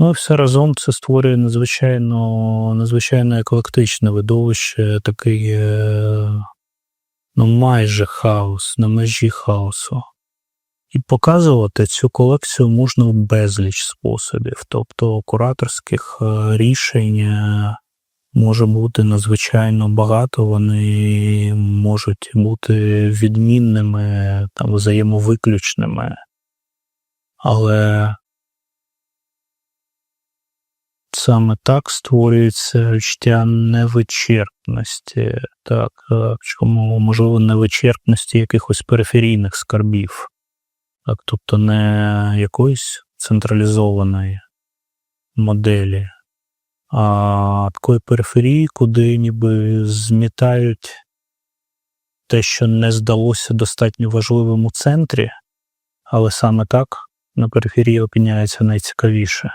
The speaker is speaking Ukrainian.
Ну і все разом це створює надзвичайно, надзвичайно еклектичне видовище, такий е, ну, майже хаос, на межі хаосу. І показувати цю колекцію можна в безліч способів. Тобто кураторських е, рішень е, може бути надзвичайно багато, вони можуть бути відмінними, там, взаємовиключними. Але саме так створюється відчуття невичерпності, так, чому можливо невичерпності якихось периферійних скарбів, так, тобто не якоїсь централізованої моделі, а такої периферії, куди ніби змітають те, що не здалося достатньо важливим у центрі, але саме так на периферії опиняється найцікавіше.